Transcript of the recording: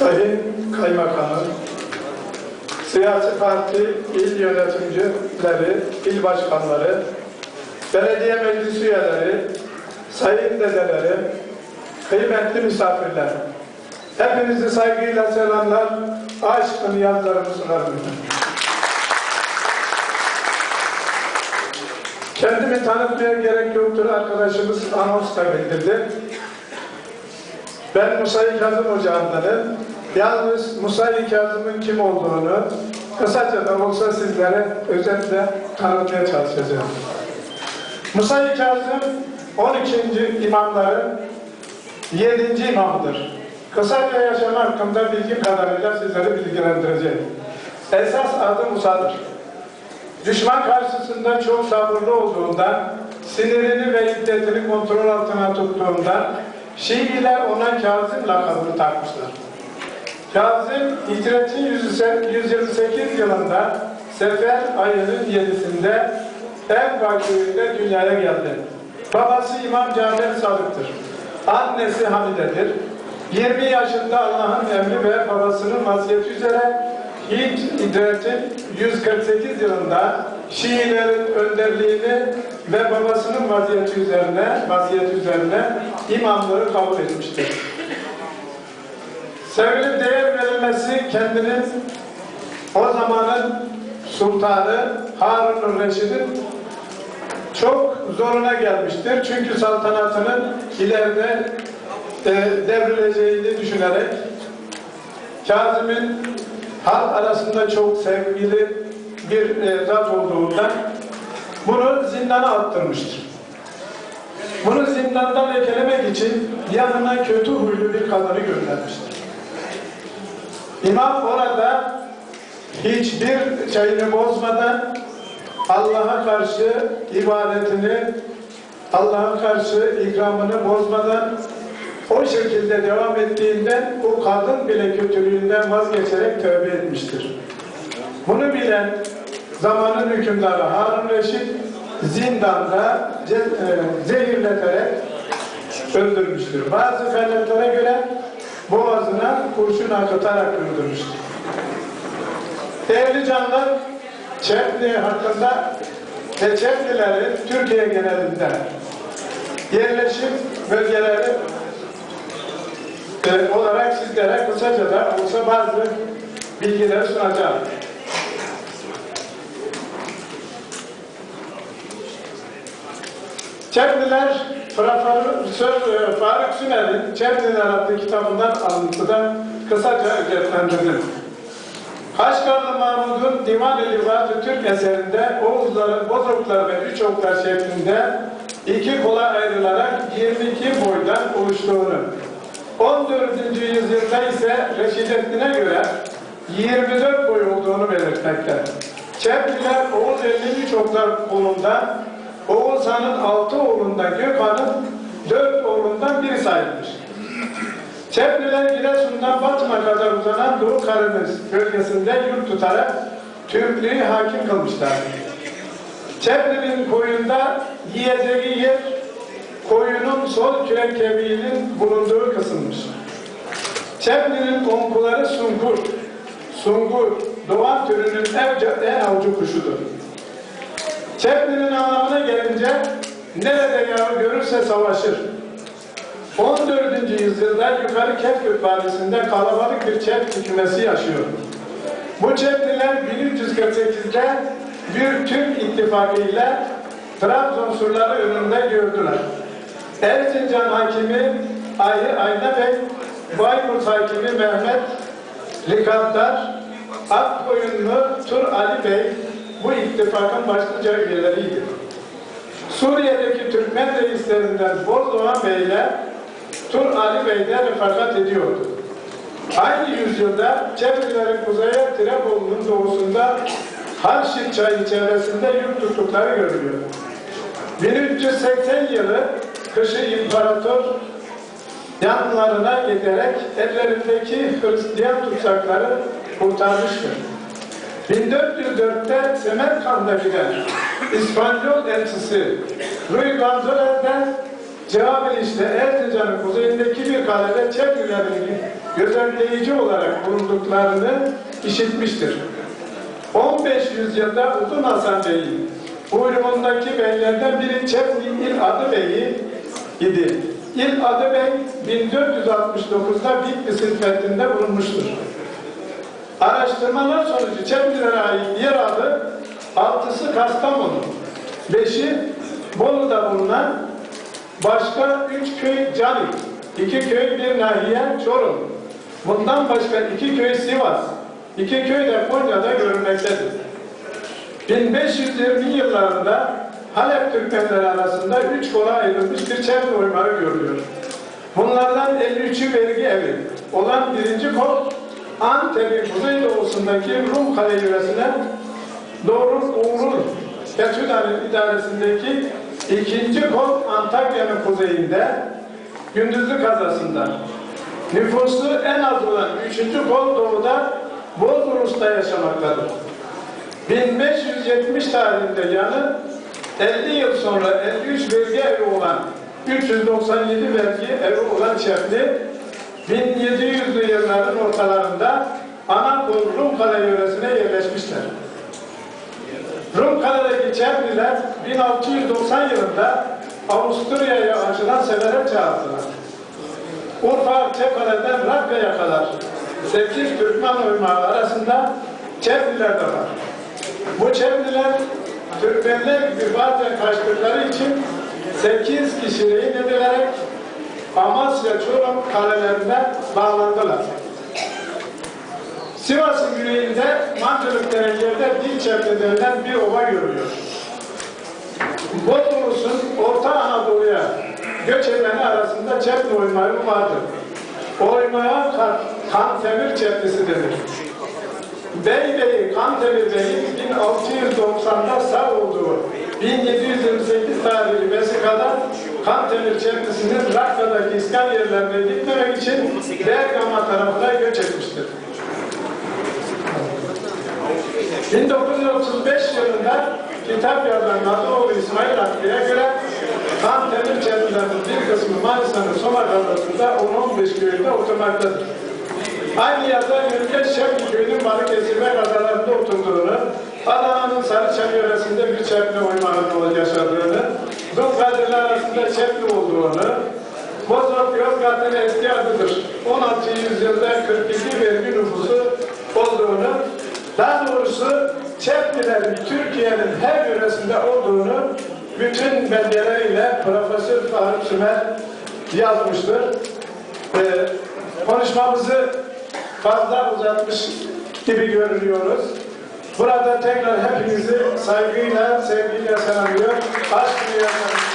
Sayın Kaymakamım, siyasi parti il yönetimcileri, il başkanları, belediye meclis üyeleri, sayın dedeleri, kıymetli misafirler, hepinizi saygıyla selamlar, aşkın yanlarımı sunarım. Kendimi tanıtmaya gerek yoktur, arkadaşımız anonsta bildirdi. Ben Musayi Kazım Ocağı'ndanım. Yalnız Musayi Kazım'ın kim olduğunu kısaca da olsa sizlere özetle tanıtmaya çalışacağım. Musayi Kazım 12. imamların 7. imamıdır. Kısaca yaşam hakkında bilgi kadarıyla sizleri bilgilendireceğim. Esas adı Musa'dır. Düşman karşısında çok sabırlı olduğundan, sinirini ve iddetini kontrol altına tuttuğundan Şiiler ona Kazım lakabını takmışlar. Kazım hicretin 128 yılında Sefer ayının 7'sinde Evva köyünde dünyaya geldi. Babası İmam Cafer Sadık'tır. Annesi Hamide'dir. 20 yaşında Allah'ın emri ve babasının vasiyeti üzere Hicretin 148 yılında Şiilerin önderliğini ve babasının vaziyeti üzerine, vasiyeti üzerine imamlığı kabul etmiştir. Sevilip değer verilmesi kendinin o zamanın sultanı Harun Reşid'in çok zoruna gelmiştir. Çünkü saltanatının ileride e, devrileceğini düşünerek Kazım'ın halk arasında çok sevgili bir e, zat olduğundan bunu zindana attırmıştır. Bunu zindandan eklemek için yanına kötü huylu bir kadını göndermiştir. İmam orada hiçbir şeyini bozmadan Allah'a karşı ibadetini, Allah'a karşı ikramını bozmadan o şekilde devam ettiğinden o kadın bile kötülüğünden vazgeçerek tövbe etmiştir. Bunu bilen zamanın hükümdarı Harun Reşit zindanda e, zehirleterek öldürmüştür. Bazı kaynaklere göre boğazına kurşun akıtarak öldürmüştür. Değerli canlar, Çepni hakkında ve Çeplilerin Türkiye genelinde yerleşim bölgeleri e, olarak sizlere kısaca da olsa bazı bilgiler sunacağım. Çepliler Profesör e, Faruk Süner'in Çepliler adlı kitabından alıntıda kısaca özetlendirdim. Kaşgarlı Mahmud'un Divan-ı Livat-ı Türk eserinde Oğuzların Bozoklar ve Üç Oklar şeklinde iki kola ayrılarak 22 boydan oluştuğunu, 14. yüzyılda ise Reşidettin'e göre 24 boy olduğunu belirtmekte. Çepliler Oğuz 53 oklar kolundan, Han'ın 6 oğlundan, Gökhan'ın 4 oğlundan biri sayılmış. Çepliler Giresun'dan Batım'a kadar uzanan Doğu Karadeniz bölgesinde yurt tutarak Türklüğü hakim kılmışlar. Çepli'nin koyunda yiyeceği yer koyunun sol kürek kemiğinin bulunduğu kısımmış. Çepli'nin onkuları sungur. Sungur, doğan türünün en avcı kuşudur. Çepli'nin anlamına gelince nerede yağı görürse savaşır. 14. yüzyılda yukarı Kefkök Vadisi'nde kalabalık bir Çepli kümesi yaşıyor. Bu Çepliler 1348'de bir Türk ittifakı ile Trabzon surları önünde gördüler. Erzincan hakimi Ayı Ayna Bey, Bayburt hakimi Mehmet Likattar, Akkoyunlu Tur Ali Bey bu ittifakın başlıca üyeleriydi. Suriye'deki Türkmen reislerinden Bozdoğan Bey ile Tur Ali Bey de refakat ediyordu. Aynı yüzyılda Çeplilerin kuzeye Tirebolu'nun doğusunda Harşit çayı çevresinde yurt tuttukları görülüyor. 1380 yılı kışı imparator yanlarına giderek ellerindeki Hristiyan tutsakları kurtarmıştır. 1404'te Semerkand'a giden İspanyol elçisi Rui Gonzalez'den Cevabel işte Erzincan'ın kuzeyindeki bir Yeşilkale ve Çeklilerin gözetleyici olarak bulunduklarını işitmiştir. 15 yüzyılda Uzun Hasan Bey'in buyruğundaki beylerden biri Çepli İl Adı Bey'i idi. İl Adı Bey 1469'da Bitlis hizmetinde bulunmuştur. Araştırmalar sonucu Çeplilere ait diğer adı altısı Kastamonu, beşi Bolu'da bulunan başka üç köy Canik, iki köy bir nahiye Çorum. Bundan başka iki köy Sivas, iki köy de Konya'da görülmektedir. 1520 yıllarında Halep Türkmenleri arasında üç kola ayrılmış bir çevre uymarı görülüyor. Bunlardan 53'ü vergi evi olan birinci kol Antep'in kuzeydoğusundaki Rum Kale yöresine doğru Uğrul Etüt idaresindeki ikinci kol Antakya'nın kuzeyinde Gündüzlü kazasında. Nüfusu en az olan üçüncü kol doğuda Bozburus'ta yaşamaktadır. 1570 tarihinde yanı 50 yıl sonra 53 vergi evi olan 397 vergi evi olan Çepli 1700'lü yılların ortalarında Anadolu Rumkale yöresine yerleşmişler. Rumkale'deki Çepliler 1690 yılında Avusturya'ya açılan sefere çağırdılar. Urfa Çekale'den Rakka'ya kadar 8 Türkmen uymağı arasında Çepliler de var. Bu Çepliler Türkmenler gibi bazen kaçtıkları için 8 kişi rehin edilerek Amasya Çorum kalelerine bağlandılar. Sivas'ın güneyinde Mancılık denen yerde Dilçepli denilen bir ova görülüyor. Bozburus'un Orta Anadolu'ya göç edeni arasında Çepli oymağı vardır. Oymaya kan, Kantemir Çeplisi denir. Beybeyi Kantemir Bey'in 1690'da sağ olduğu 1728 tarihli vesikada Kantemir Çeplisinin Rakka'daki iskan yerlerine gitmemek için Bergama tarafına göç etmiştir. 1935 yılında kitap yazan Nazoğlu İsmail Hakkı'ya göre Kantemir Çeplilerinin bir kısmı Manisa'nın Soma Adası'nda 10-15 köyünde oturmaktadır. Aynı yazar Yürükeş Şevki köyünün Balıkesir'e kazalarında oturduğunu, Adana'nın Sarıçam yöresinde bir Çepli oymanın yaşadığını, Dulkadirler arasında Çepli olduğunu, Bozok Yozgat'ın eski adıdır. 16. yüzyılda 42 vergi nüfusu olduğunu, daha doğrusu Çeplilerin Türkiye'nin her yöresinde olduğunu bütün belgeleriyle Profesör Faruk Sümer yazmıştır. Ee, konuşmamızı fazla uzatmış gibi görünüyoruz. Burada tekrar hepinizi saygıyla, sevgiyle selamlıyor. Aşk dünyasına